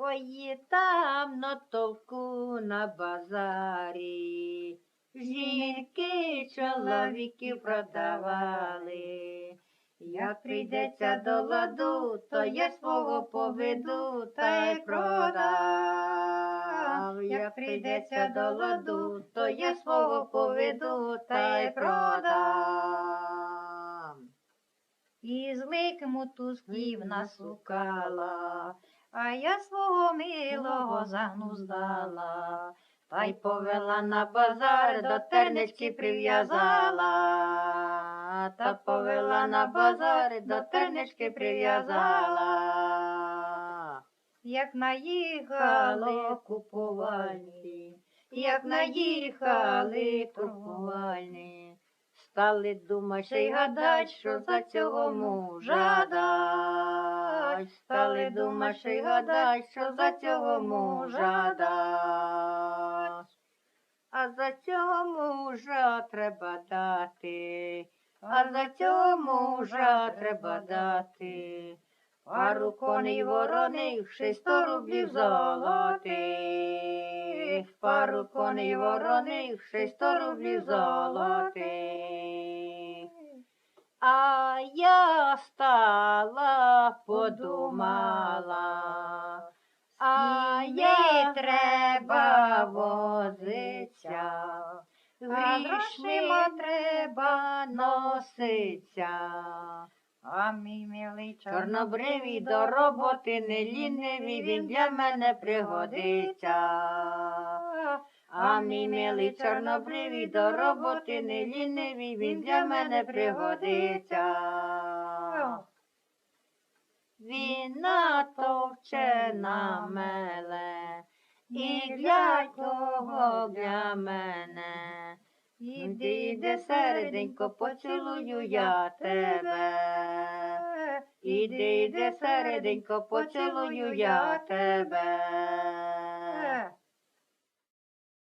Ой, там на толку на базарі. Жінки чоловіків продавали. Як прийдеться до ладу, то я свого поведу та й продам. Як прийдеться до ладу, то я свого поведу та й продам. І злик мотузків насукала, а я свого милого загнуздала. Та й повела на базар, до тернички прив'язала, та повела на базар, до тернички прив'язала. Як наїхали купувальні, як наїхали купувальні, стали думать ще й гадать, що за цього мужа дать. Стали думать ще й гадать, що за цього мужа дать. А за цього мужа треба дати, а за цього мужа треба дати. Пару коней вороних, ще й сто рублів золотих. Пару коней вороних, ще рублів золотих. Подумала, а їй треба возиться, грішми треба носиться. А мій милий чорнобривий до роботи не лінивий, він для мене пригодиться. А мій милий чорнобривий до роботи не лінивий, він для мене пригодиться. Він натовче на меле, і для того для мене. Іди, середенько, поцілую я тебе. Іди, середенько, поцілую я тебе.